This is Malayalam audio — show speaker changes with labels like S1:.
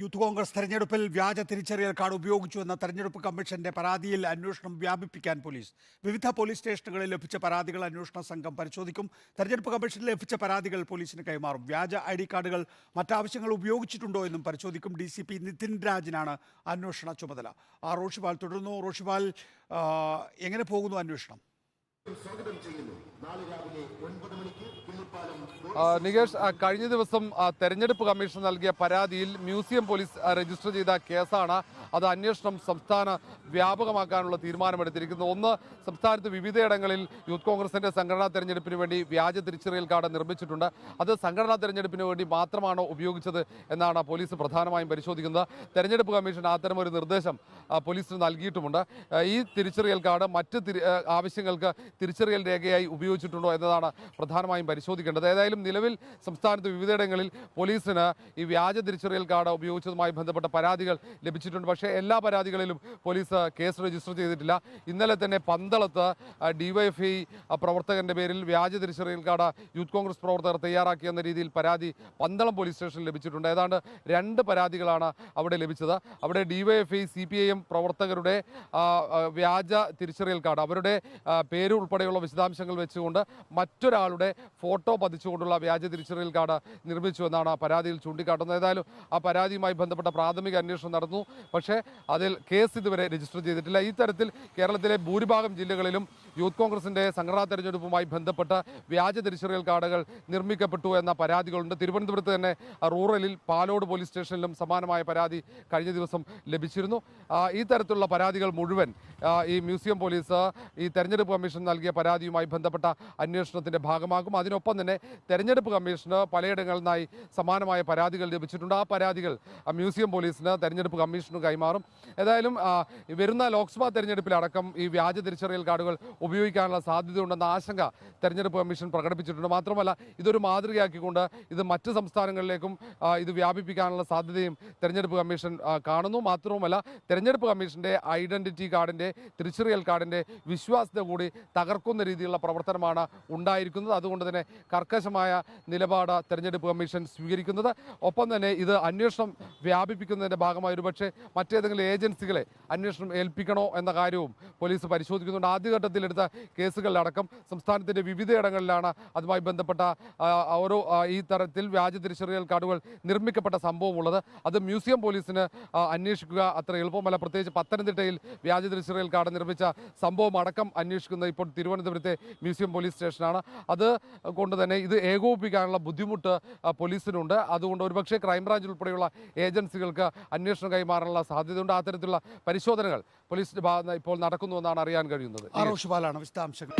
S1: യൂത്ത് കോൺഗ്രസ് തെരഞ്ഞെടുപ്പിൽ വ്യാജ തിരിച്ചറിയൽ കാർഡ് ഉപയോഗിച്ചു എന്ന തെരഞ്ഞെടുപ്പ് കമ്മീഷന്റെ പരാതിയിൽ അന്വേഷണം വ്യാപിപ്പിക്കാൻ പോലീസ്. വിവിധ പോലീസ് സ്റ്റേഷനുകളിൽ ലഭിച്ച പരാതികൾ അന്വേഷണ സംഘം പരിശോധിക്കും. തെരഞ്ഞെടുപ്പ് കമ്മീഷനിൽ ലഭിച്ച പരാതികൾ പോലീസിന് കൈമാറും. വ്യാജ ഐ ഡി കാർഡുകൾ മറ്റാവശ്യങ്ങൾ ഉപയോഗിച്ചിട്ടുണ്ടോ എന്നും പരിശോധിക്കും ഡി സി പി നിതിൻ രാജിനാണ് അന്വേഷണ ചുമതല. ആ റോഷിപാൽ തുടരുന്നു. റോഷിപാൽ എങ്ങനെ പോകുന്നു അന്വേഷണം?
S2: ആ, നികേഷ് കഴിഞ്ഞ ദിവസം തെരഞ്ഞെടുപ്പ് കമ്മീഷൻ നൽകിയ പരാതിയിൽ മ്യൂസിയം പോലീസ് രജിസ്റ്റർ ചെയ്ത കേസാണ്. അത് അന്വേഷണം സംസ്ഥാന വ്യാപകമാക്കാനുള്ള തീരുമാനമെടുത്തിരിക്കുന്നത് ഒന്ന് സംസ്ഥാനത്ത് വിവിധയിടങ്ങളിൽ യൂത്ത് കോൺഗ്രസിന്റെ സംഘടനാ തെരഞ്ഞെടുപ്പിന് വേണ്ടി വ്യാജ തിരിച്ചറിയൽ കാർഡ് നിർമ്മിച്ചിട്ടുണ്ട്. അത് സംഘടനാ തെരഞ്ഞെടുപ്പിന് വേണ്ടി മാത്രമാണോ ഉപയോഗിച്ചത് എന്നാണ് പോലീസ് പ്രധാനമായും പരിശോധിക്കുന്നത്. തെരഞ്ഞെടുപ്പ് കമ്മീഷൻ അത്തരമൊരു നിർദ്ദേശം പോലീസിന് നൽകിയിട്ടുമുണ്ട്. ഈ തിരിച്ചറിയൽ കാർഡ് മറ്റ് ആവശ്യങ്ങൾക്ക് തിരിച്ചറിയൽ രേഖയായി ഉപയോഗിച്ചിട്ടുണ്ടോ എന്നതാണ് പ്രധാനമായും പരിശോധിക്കേണ്ടത്. ഏതായാലും നിലവിൽ സംസ്ഥാനത്ത് വിവിധയിടങ്ങളിൽ പോലീസിന് ഈ വ്യാജ തിരിച്ചറിയൽ കാർഡ് ഉപയോഗിച്ചതുമായി ബന്ധപ്പെട്ട പരാതികൾ ലഭിച്ചിട്ടുണ്ട്. പക്ഷേ എല്ലാ പരാതികളിലും പോലീസ് കേസ് രജിസ്റ്റർ ചെയ്തിട്ടില്ല. ഇന്നലെ തന്നെ പന്തളത്ത് ഡിവൈഎഫ്ഐ പ്രവർത്തകന്റെ പേരിൽ വ്യാജ തിരിച്ചറിയൽ കാർഡ് യൂത്ത് കോൺഗ്രസ് പ്രവർത്തകർ തയ്യാറാക്കിയെന്ന രീതിയിൽ പരാതി പന്തളം പോലീസ് സ്റ്റേഷനിൽ ലഭിച്ചിട്ടുണ്ട്. ഏതാണ്ട് രണ്ട് പരാതികളാണ് അവിടെ ലഭിച്ചത്. അവിടെ DYFI C P I M പ്രവർത്തകരുടെ വ്യാജ തിരിച്ചറിയൽ കാർഡ് അവരുടെ പേര് ഉൾപ്പെടെയുള്ള വിശദാംശങ്ങൾ വെച്ചുകൊണ്ട് മറ്റൊരാളുടെ ഫോട്ടോ പതിച്ചുകൊണ്ടുള്ള വ്യാജ തിരിച്ചറിയൽ കാർഡ് നിർമ്മിച്ചു എന്നാണ് പരാതിയിൽ ചൂണ്ടിക്കാട്ടുന്നത്. ഏതായാലും ആ പരാതിയുമായി ബന്ധപ്പെട്ട പ്രാഥമിക അന്വേഷണം നടന്നു. പക്ഷേ അതിൽ കേസ് ഇതുവരെ രജിസ്റ്റർ ചെയ്തിട്ടില്ല. ഈ തരത്തിൽ കേരളത്തിലെ ഭൂരിഭാഗം ജില്ലകളിലും യൂത്ത് കോൺഗ്രസിന്റെ സംഘടനാ തെരഞ്ഞെടുപ്പുമായി ബന്ധപ്പെട്ട വ്യാജ തിരിച്ചറിയൽ കാർഡുകൾ നിർമ്മിക്കപ്പെട്ടു എന്ന പരാതികളുണ്ട്. തിരുവനന്തപുരത്ത് തന്നെ റൂറലിൽ പാലോട് പോലീസ് സ്റ്റേഷനിലും സമാനമായ പരാതി കഴിഞ്ഞ ദിവസം ലഭിച്ചിരുന്നു. ഈ തരത്തിലുള്ള പരാതികൾ മുഴുവൻ ഈ മ്യൂസിയം പോലീസ് ഈ തെരഞ്ഞെടുപ്പ് കമ്മീഷൻ നൽകിയ പരാതിയുമായി ബന്ധപ്പെട്ട അന്വേഷണത്തിന്റെ ഭാഗമാകും. അതിനൊപ്പം തന്നെ തെരഞ്ഞെടുപ്പ് കമ്മീഷന് പലയിടങ്ങളിൽ നിന്നായി സമാനമായ പരാതികൾ ലഭിച്ചിട്ടുണ്ട്. ആ പരാതികൾ മ്യൂസിയം പോലീസിന് തെരഞ്ഞെടുപ്പ് കമ്മീഷന് കൈമാറും. ഏതായാലും വരുന്ന ലോക്സഭാ തെരഞ്ഞെടുപ്പിലടക്കം ഈ വ്യാജ തിരിച്ചറിയൽ കാർഡുകൾ ഉപയോഗിക്കാനുള്ള സാധ്യതയുണ്ടെന്ന ആശങ്ക തെരഞ്ഞെടുപ്പ് കമ്മീഷൻ പ്രകടിപ്പിച്ചിട്ടുണ്ട്. മാത്രമല്ല ഇതൊരു മാതൃകയാക്കിക്കൊണ്ട് ഇത് മറ്റ് സംസ്ഥാനങ്ങളിലേക്കും ഇത് വ്യാപിപ്പിക്കാനുള്ള സാധ്യതയും തെരഞ്ഞെടുപ്പ് കമ്മീഷൻ കാണുന്നു. മാത്രവുമല്ല തെരഞ്ഞെടുപ്പ് കമ്മീഷന്റെ ഐഡന്റിറ്റി കാർഡിന്റെ തിരിച്ചറിയൽ കാർഡിന്റെ വിശ്വാസ്യത കൂടി തകർക്കുന്ന രീതിയിലുള്ള പ്രവർത്തനമാണ് ഉണ്ടായിരിക്കുന്നത്. അതുകൊണ്ട് തന്നെ കർക്കശമായ നിലപാട് തെരഞ്ഞെടുപ്പ് കമ്മീഷൻ സ്വീകരിക്കുന്നത്. ഒപ്പം തന്നെ ഇത് അന്വേഷണം വ്യാപിപ്പിക്കുന്നതിന്റെ ഭാഗമായി ഒരുപക്ഷെ മറ്റേതെങ്കിലും ഏജൻസികളെ അന്വേഷണം ഏൽപ്പിക്കണോ എന്ന കാര്യവും പോലീസ് പരിശോധിക്കുന്നുണ്ട്. ആദ്യഘട്ടത്തിൽ എടുത്ത കേസുകളിലടക്കം സംസ്ഥാനത്തിന്റെ വിവിധയിടങ്ങളിലാണ് അതുമായി ബന്ധപ്പെട്ട ഓരോ ഈ തരത്തിൽ വ്യാജ തിരിച്ചറിയൽ കാർഡുകൾ നിർമ്മിക്കപ്പെട്ട സംഭവമുള്ളത്. അത് മ്യൂസിയം പോലീസിന് അന്വേഷിക്കുക അത്ര എളുപ്പമല്ല. പ്രത്യേകിച്ച് പത്തനംതിട്ടയിൽ വ്യാജ തിരിച്ചറിയൽ കാർഡ് നിർമ്മിച്ച സംഭവം അടക്കം അന്വേഷിക്കുന്നത് ഇപ്പോൾ തിരുവനന്തപുരത്തെ മ്യൂസിയം പോലീസ് സ്റ്റേഷനാണ്. അത് കൊണ്ട് തന്നെ ഇത് ഏകോപിപ്പിക്കാനുള്ള ബുദ്ധിമുട്ട് പോലീസിനുണ്ട്. അതുകൊണ്ട് ഒരുപക്ഷെ ക്രൈംബ്രാഞ്ച് ഉൾപ്പെടെയുള്ള ഏജൻസികൾക്ക് അന്വേഷണം കൈമാറാനുള്ള സാധ്യതയുണ്ട്. അത്തരത്തിലുള്ള പരിശോധനകൾ പോലീസിന്റെ ഭാഗത്ത് ഇപ്പോൾ നടക്കുന്നുവെന്നാണ് അറിയാൻ കഴിയുന്നത്.
S1: വിശദാംശങ്ങൾ.